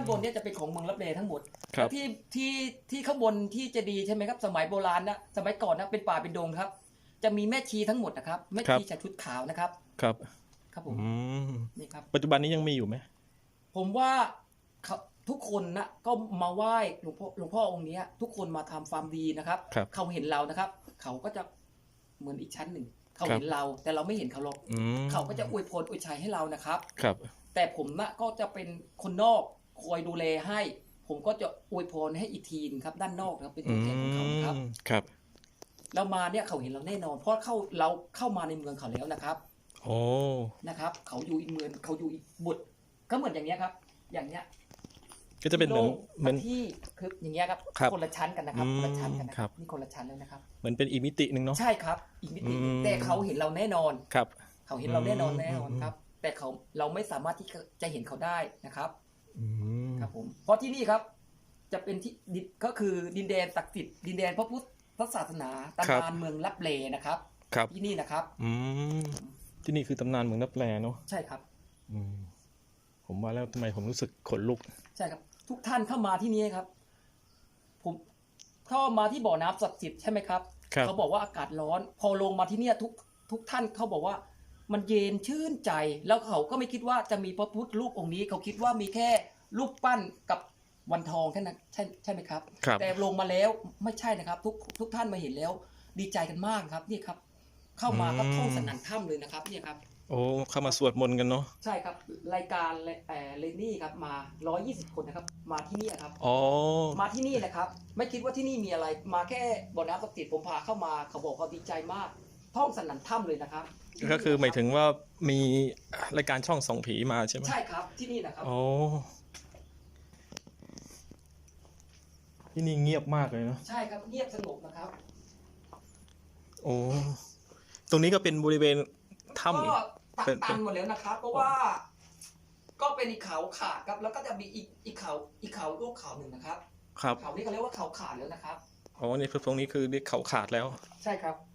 านบนเนี่ยจะเป็นของเมืองรับแลทั้งหมดครับ ที่ที่ที่ข้างบนที่เจะดีย์ใช่ไหมครับ สมัยโบราณนะสมัยก่อนนะเป็นป่าเป็นดงครับ จะมีแม่ชีทั้งหมดนะครับแม่ชีจากชุดขาวนะครับ ครับครับผมอืมนี่ครับ ปัจจุบันนี้ยังมีอยู่ไหมผมว่าเขาทุกคนนะก็มาไหว้หลวงพ่อหลวงพ่อองค์เนี้ย ทุกคนมาทำความดีนะครับ ครับ เขาเห็นเรานะครับ เขาก็จะเหมือนอีกชั้นหนึ่ง เขาครับเห็นเราแต่เราไม่เห็นเขาหรอกอืมเขาก็จะอวยพรอวยชัยให้เรานะครับ ครับ แต่ผมนะก็จะเป็นคนนอก คอยดูแลให้ ผมก็จะอวยพรให้อีกทีนงครับ ด้านนอกนะครับเป็นอืตัวแทนของเขาครับมครับเรามาเนี่ยเขาเห็นเราแน่นอน เพราะเข้าเราเข้ามาในเมืองเขาแล้วนะครับโอ้นะครับ เขาอยู่อีกเมืองเขาอยู่อีกบุตรก็เหมือนอย่างเนี้ยครับ อย่างเนี้ยก็จะเป็นเหมือนโลกเหมือนที่คืออย่างเงี้ยครับครับคนละชั้นกันนะครับอืมคนละชั้นกันนะคครัรับบนี่คนละชั้นแล้วนะครับเหมือนเป็นอีกมิติหนึ่งเนาะใช่ครับ อีกมิติหนึ่งอืมแต่เขาเห็นเราแน่นอนครับ เขาเห็นเราแน่นอนอืมแน่นอนครับ แต่เขาเราไม่สามารถที่จะเห็นเขาได้นะครับ อืมครับผมเพราะที่นี่ครับจะเป็นที่ดินก็คือดินแดนศักดิ์สิทธิ์ดินแดนพระพุทธศาสนาตำนานเมืองลับเลนะครับ ครับ ที่นี่นะครับ อืมที่นี่คือตำนานเมืองนับแลเนาะใช่ครับ อืมผมว่าแล้วทำไมผมรู้สึกขนลุก ใช่ครับ ทุกท่านเข้ามาที่นี่ครับ ผมเข้ามาที่บ่อน้ำศักดิ์สิทธิ์ใช่ไหมครับครับ เขาบอกว่าอากาศร้อน พอลงมาที่เนี่ยทุกทุกท่านเขาบอกว่า มันเย็นชื่นใจแล้วเขาก็ไม่คิดว่าจะมีพระพุทธรูปองค์นี้ เขาคิดว่ามีแค่รูปปั้นกับวันทองแค่นั้นใช่ใช่ไหมครับครับแต่ลงมาแล้วไม่ใช่นะครับ ทุกทุกท่านมาเห็นแล้ว ดีใจกันมากครับนี่ครับ เข้ามาก็ท่องสนั่นถ้ำเลยนะครับเนี่ยครับ โอ้เข้ามาสวดมนต์กันเนาะใช่ครับ รายการเอ่อเลนี่ครับมา 120 คนนะครับ มาที่นี่ครับอ๋อมาที่นี่นะครับ ไม่คิดว่าที่นี่มีอะไร มาแค่บ่อน้ำศักดิ์สิทธิ์ผมพาเข้ามาเขาบอกเขาดีใจมาก ท่องสนั่นถ้ำเลยนะครับก็คือหมายถึงว่ามีรายการช่องส่องผีมาใช่ไหมใช่ครับที่นี่นะครับ โอ้ที่นี่เงียบมากเลยเนาะใช่ครับเงียบสงบนะครับโอ้ตรงนี้ก็เป็นบริเวณถ้ำอีก็ก ตัดเป็นตันหมดแล้วนะครับ เพราะว่า ก็เป็นอีกเขาขาดครับ แล้วก็จะมีอีกอีกเขาอีกเขาลูกเขาหนึ่งนะครับ ครับเขานี่เขาเรียกว่าเขาขาดแล้วนะครับ อ๋อนี่คือตรงนี้คือเรียกเขาขาดแล้ว ใช่ครับอืม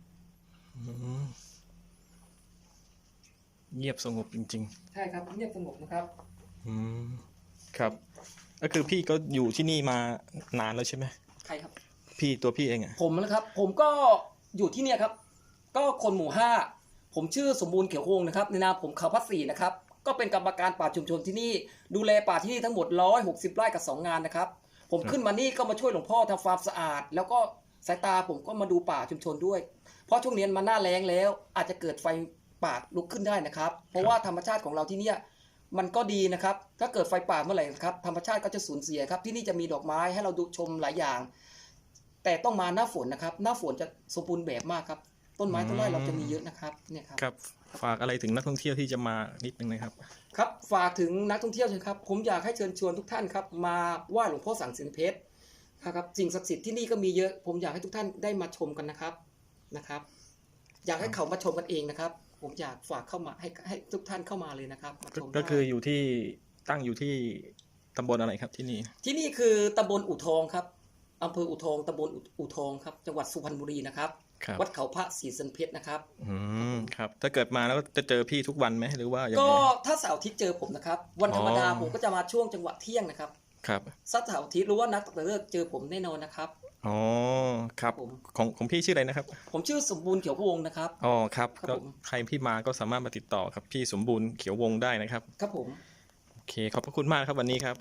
เงียบสงบจริงใช่ครับเงียบสงบนะครับๆอืม ครับ ก็คือพี่ก็อยู่ที่นี่มานานแล้วใช่ไหมใครครับ พี่ตัวพี่เองอะผมนะครับ ผมก็อยู่ที่เนี่ยครับ ก็คนหมู่ห้าผมชื่อสมบูรณ์เขียวโฮงนะครับ ในนามผมเขาพัดศรีนะครับ ก็เป็นกรรมการป่าชุมชนที่นี่ ดูแลป่าที่นี่ทั้งหมด 160 ไร่กับ 2 งานนะครับ ผมขึ้นมานี่ก็มาช่วยหลวงพ่อทำความสะอาด แล้วก็สายตาผมก็มาดูป่าชุมชนด้วย เพราะช่วงนี้มันหน้าแล้งแล้ว อาจจะเกิดไฟป่าลุกขึ้นได้นะครับ เพราะว่าธรรมชาติของเราที่เนี่ยมันก็ดีนะครับ ถ้าเกิดไฟป่าเมื่อไหร่นะครับธรรมชาติก็จะสูญเสียครับ ที่นี่จะมีดอกไม้ให้เราดูชมหลายอย่าง แต่ต้องมาหน้าฝนนะครับ หน้าฝนจะสมบูรณ์แบบมากครับ ต้นไม้ต้นไม้เราจะมีเยอะนะครับ เนี่ยครับ ครับ ฝากอะไรถึงนักท่องเที่ยวที่จะมานิดนึงนะครับ ครับ ฝากถึงนักท่องเที่ยวเชิญครับ ผมอยากให้เชิญชวนทุกท่านครับมาไหว้หลวงพ่อสังสินเพชรนะครับ สิ่งศักดิ์สิทธิ์ที่นี่ก็มีเยอะ ผมอยากให้ทุกท่านได้มาชมกันนะครับ นะครับ อยากให้เขามาชมกันเองนะครับ ผมอยากฝากเข้ามาให้ให้ทุกท่านเข้ามาเลยนะครับมาชมก็คือได้อยู่ที่ตั้งอยู่ที่ตำบลอะไรครับที่นี่ ที่นี่คือตำบลอู่ทองครับอำเภออู่ทองตำบลอู่ทองครับ จังหวัดสุพรรณบุรีนะครับครับวัดเขาพระศรีสันเพชรนะครับ อืมครับ ถ้าเกิดมาแล้วจะเจอพี่ทุกวันไหมหรือว่าอย่างก็ไรถ้าเสาร์อาทิตย์เจอผมนะครับ วันธรรมดาอ๋อผมก็จะมาช่วงจังหวะเที่ยงนะครับ ครับสักเสาร์อาทิตย์หรือว่านักตะเลิกเจอผมแน่นอนนะครับ อ๋อครับผม ของของพี่ชื่ออะไรนะครับ ผมชื่อสมบูรณ์เขียวพวงศ์นะครับ อ๋อครับครับก็ผม ใครพี่มาก็สามารถมาติดต่อครับพี่สมบูรณ์เขียววงได้นะครับ ครับผม โอเคขอบพระคุณมากครับวันนี้ครับ